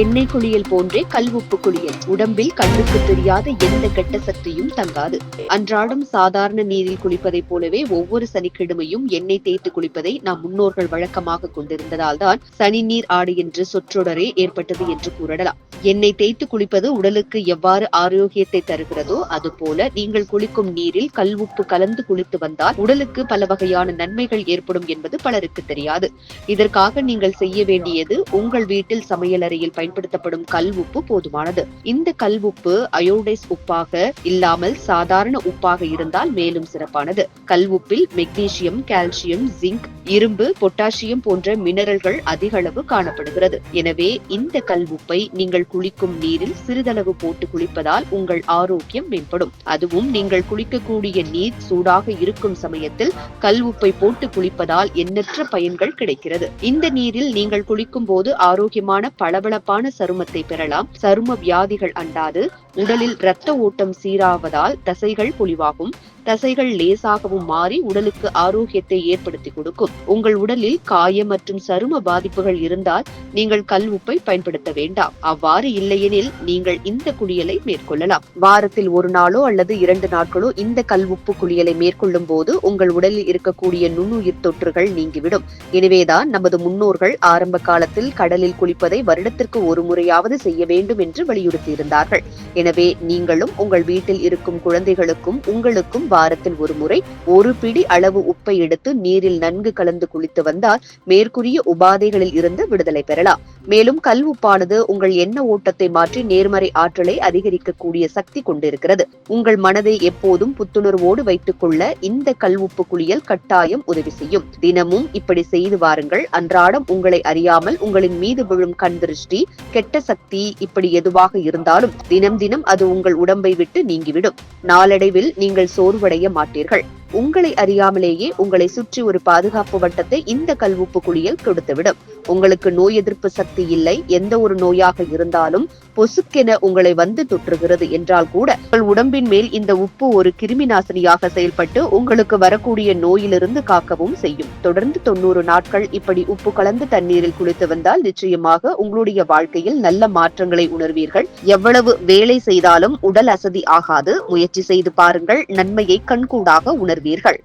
எண்ணெய் குளியல் போன்றே கல்வுப்பு குளியல். உடம்பில் கண்ணுக்கு தெரியாத எந்த கெட்ட சக்தியும் தங்காது. அன்றாடம் சாதாரண நீரில் குளிப்பதைப் போலவே ஒவ்வொரு சனிக்கிழமையும் எண்ணெய் தேய்த்து குளிப்பதை நம் முன்னோர்கள் வழக்கமாக கொண்டிருந்ததால் தான் சனி நீர் ஆடு என்று சொற்றொடரே ஏற்பட்டது என்று கூறலாம். எண்ணெய் தேய்த்து குளிப்பது உடலுக்கு எவ்வாறு ஆரோக்கியத்தை தருகிறதோ அதுபோல நீங்கள் குளிக்கும் நீரில் கல் உப்பு கலந்து குளித்து வந்தால் உடலுக்கு பல வகையான நன்மைகள் ஏற்படும் என்பது பலருக்கு தெரியாது. இதற்காக நீங்கள் செய்ய வேண்டியது உங்கள் வீட்டில் சமையலறையில் பயன்படுத்தப்படும் கல் உப்பு போதுமானது. இந்த கல் உப்பு அயோடைஸ் உப்பாக இல்லாமல் சாதாரண உப்பாக இருந்தால் மேலும் சிறப்பானது. கல் உப்பில் மெக்னீசியம் கால்சியம் ஜிங்க் இரும்பு பொட்டாசியம் போன்ற மினரல்கள் அதிக அளவு காணப்படுகிறது. எனவே இந்த கல் உப்பை நீங்கள் குளிக்கும் நீரில் சிறிதளவு போட்டு குளிப்பதால் உங்கள் ஆரோக்கியம் மேம்படும். அதுவும் நீங்கள் குளிக்கக்கூடிய நீர் சூடாக இருக்கும் சமயத்தில் கல் உப்பை போட்டு குளிப்பதால் எண்ணற்ற பயன்கள் கிடைக்கிறது. இந்த நீரில் நீங்கள் குளிக்கும் போது ஆரோக்கியமான பளபளப்பான சருமத்தை பெறலாம். சரும வியாதிகள் அண்டாது. உடலில் இரத்த ஓட்டம் சீராவதால் தசைகள் பொலிவாகும். தசைகள் லேசாகவும் மாறி உடலுக்கு ஆரோக்கியத்தை ஏற்படுத்தி கொடுக்கும். உங்கள் உடலில் காய மற்றும் சரும பாதிப்புகள் இருந்தால் நீங்கள் கல் உப்பை பயன்படுத்த வேண்டாம். அவ்வாறு இல்லையெனில் நீங்கள் இந்த குளியலை மேற்கொள்ளலாம். வாரத்தில் ஒரு நாளோ அல்லது இரண்டு நாட்களோ இந்த கல் உப்பு குளியலை மேற்கொள்ளும் போது உங்கள் உடலில் இருக்கக்கூடிய நுண்ணுயிர் தொற்றுகள் நீங்கிவிடும். எனவேதான் நமது முன்னோர்கள் ஆரம்ப காலத்தில் கடலில் குளிப்பதை வருடத்திற்கு ஒரு முறையாவது செய்ய வேண்டும் என்று வலியுறுத்தியிருந்தார்கள். எனவே நீங்களும் உங்கள் வீட்டில் இருக்கும் குழந்தைகளுக்கும் உங்களுக்கும் வாரத்தில் ஒரு முறை ஒரு பிடி அளவு உப்பை எடுத்து நீரில் நன்கு கலந்து குளித்து வந்தால் மேற்கூறிய உபாதைகளில் இருந்து விடுதலை பெறலாம். மேலும் கல் உப்பானது உங்கள் எண்ண ஓட்டத்தை மாற்றி நேர்மறை ஆற்றலை அதிகரிக்கக்கூடிய சக்தி கொண்டிருக்கிறது. உங்கள் மனதை எப்போதும் புத்துணர்வோடு வைத்துக் கொள்ள இந்த கல் உப்பு குளியல் கட்டாயம் உதவி செய்யும். தினமும் இப்படி செய்து வாருங்கள். அன்றாடம் உங்களை அறியாமல் உங்களின் மீது விழும் கண் திருஷ்டி கெட்ட சக்தி இப்படி எதுவாக இருந்தாலும் தினம் தினம் அது உங்கள் உடம்பை விட்டு நீங்கிவிடும். நாளடைவில் நீங்கள் சோர்வடைய மாட்டீர்கள். உங்களை அறியாமலேயே உங்களை சுற்றி ஒரு பாதுகாப்பு வட்டத்தை இந்த கல்வுப்பு குளியல் கொடுத்துவிடும். உங்களுக்கு நோய் எதிர்ப்பு சக்தி இல்லை எந்த ஒரு நோயாக இருந்தாலும் பொசுக்கென உங்களை வந்து தொற்றுகிறது என்றால் கூட உங்கள் உடம்பின் மேல் இந்த உப்பு ஒரு கிருமி நாசினியாக செயல்பட்டு உங்களுக்கு வரக்கூடிய நோயிலிருந்து காக்கவும் செய்யும். தொடர்ந்து தொண்ணூறு நாட்கள் இப்படி உப்பு கலந்து தண்ணீரில் குளித்து வந்தால் நிச்சயமாக உங்களுடைய வாழ்க்கையில் நல்ல மாற்றங்களை உணர்வீர்கள். எவ்வளவு வேலை செய்தாலும் உடல் அசதி ஆகாது. முயற்சி செய்து பாருங்கள் நன்மையை கண்கூடாக உணர்வீர்கள்.